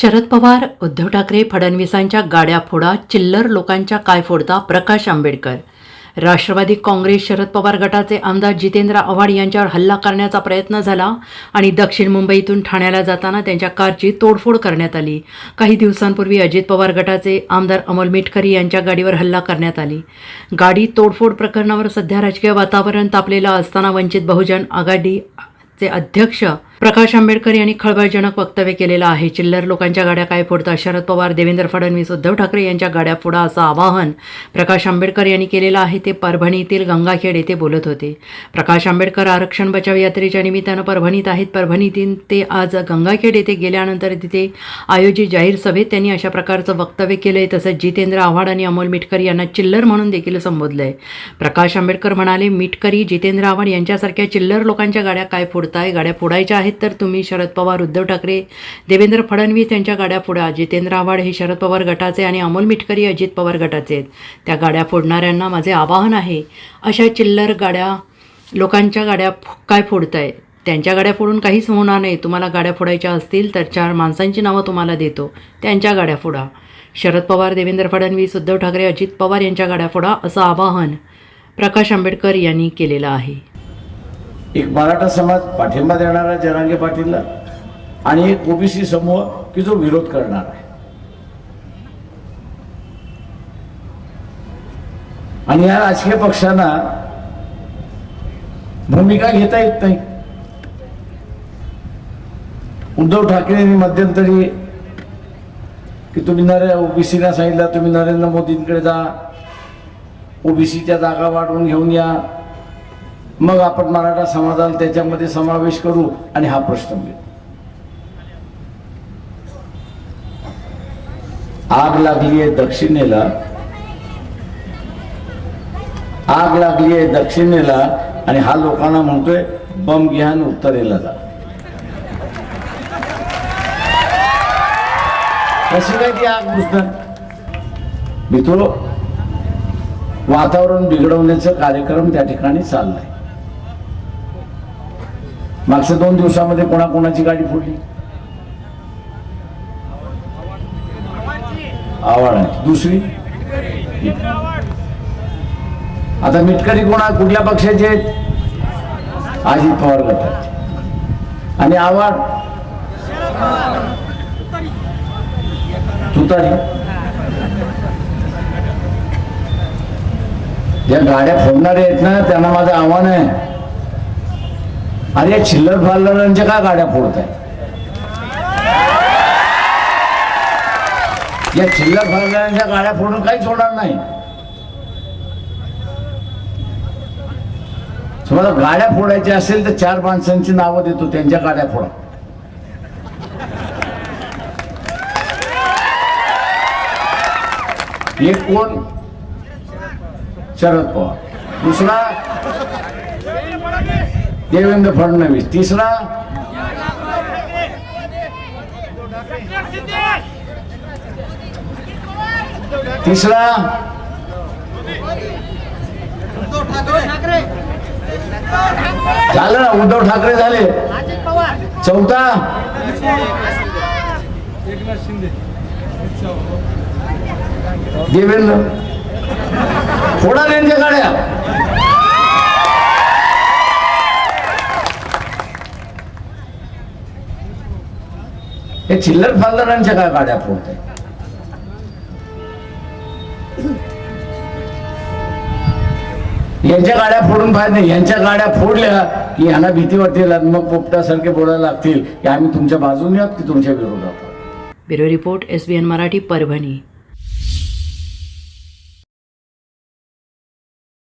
शरद पवार उद्धव ठाकरे फडणवीसांच्या गाड्या फोडा चिल्लर लोकांच्या काय फोडता प्रकाश आंबेडकर. राष्ट्रवादी काँग्रेस शरद पवार गटाचे आमदार जितेंद्र आव्हाड यांच्यावर हल्ला करण्याचा प्रयत्न झाला आणि दक्षिण मुंबईतून ठाण्याला जाताना त्यांच्या कारची तोडफोड करण्यात आली. काही दिवसांपूर्वी अजित पवार गटाचे आमदार अमोल मिटकरी यांच्या गाडीवर हल्ला करण्यात आली. गाडी तोडफोड प्रकरणावर सध्या राजकीय वातावरण तापलेलं असताना वंचित बहुजन आघाडी चे अध्यक्ष प्रकाश आंबेडकर यांनी खळबळजनक वक्तव्य केलेलं आहे. चिल्लर लोकांच्या गाड्या काय फोडतात? शरद पवार देवेंद्र फडणवीस उद्धव ठाकरे यांच्या गाड्या फोडा असं आवाहन प्रकाश आंबेडकर यांनी केलेलं आहे. ते परभणीतील गंगाखेड येथे बोलत होते. प्रकाश आंबेडकर आरक्षण बचाव यात्रेच्या निमित्तानं परभणीत आहेत. परभणीतील ते आज गंगाखेड येथे गेल्यानंतर तिथे आयोजित जाहीर सभेत त्यांनी अशा प्रकारचं वक्तव्य केलंय. तसंच जितेंद्र आव्हाड आणि अमोल मिटकर यांना चिल्लर म्हणून देखील संबोधलंय. प्रकाश आंबेडकर म्हणाले मिटकरी जितेंद्र आव्हाड यांच्यासारख्या चिल्लर लोकांच्या गाड्या काय फोडताय? गाड्या फोडायच्या आहेत तर तुम्ही शरद पवार उद्धव ठाकरे देवेंद्र फडणवीस यांच्या गाड्या फोडा. जितेंद्र आव्हाड हे शरद पवार गटाचे आणि अमोल मिटकरी अजित पवार गटाचे आहेत. त्या गाड्या फोडणाऱ्यांना माझे आवाहन आहे अशा चिल्लर गाड्या लोकांच्या गाड्या काय फोडताय? त्यांच्या गाड्या फोडून काहीच होणार नाही. तुम्हाला गाड्या फोडायच्या असतील तर चार माणसांची नावं तुम्हाला देतो. त्यांच्या गाड्या फोडा. शरद पवार देवेंद्र फडणवीस उद्धव ठाकरे अजित पवार यांच्या गाड्या फोडा असं आवाहन प्रकाश आंबेडकर यांनी केलेलं आहे. एक मराठा समाज पाठिंबा देणारा जरांगे पाटीलला आणि एक ओबीसी समूह की जो विरोध करणार आहे. आणि या राजकीय पक्षांना भूमिका घेता येत नाही. उद्धव ठाकरेंनी मध्यंतरी की तुम्ही नरे ओबीसीला सांगितलं तुम्ही नरेंद्र मोदींकडे जा ओबीसीच्या जागा वाढवून घेऊन या. मग आपण मराठा समाजाला त्याच्यामध्ये समावेश करू आणि हा प्रश्न मिळतो आग लागली आहे दक्षिणेला. आग लागली आहे दक्षिणेला आणि हा लोकांना म्हणतोय बम घ्यान उत्तरेला जा. कशी काय ती आग बुजणार? मी तो वातावरण बिघडवण्याचा कार्यक्रम त्या ठिकाणी चाललाय. मागच्या दोन दिवसामध्ये कोणाकोणाची गाडी फोडली? आहे. दुसरी? आता मिटकरी कोणा कुठल्या पक्षाचे आहेत? अजित पवार गटाचे. आणि आव्हाड? तुतारी. ज्या गाड्या फोडणारे आहेत ना त्यांना माझं आव्हान आहे. अरे या चिल्लर फाल्लरांच्या का गाड्या फोडताय? या चिल्लर फाल्लरांच्या गाड्या फोडून काहीच होणार नाही. तुम्हाला गाड्या फोडायच्या असेल तर चार माणसांची नावं देतो त्यांच्या गाड्या फोडा. एक कोण? शरद पवार. दुसरा? देवेंद्र फडणवीस. तिसरा? तिसरा? झालं ना उद्धव ठाकरे झाले. चौथा? देवेंद्र. फोडा त्यांच्या गाड्या. हे चिल्लर फालदारांच्या काय गाड्या पोहत यांच्या गाड्या फोडून पाहत नाही यांच्या गाड्या फोडल्या की यांना भीती वाटतील आणि मग पोपटासारखे बोलायला लागतील की आम्ही तुमच्या बाजूने आहोत की तुमच्या विरोधात bureau report S B N Marathi Parbhani.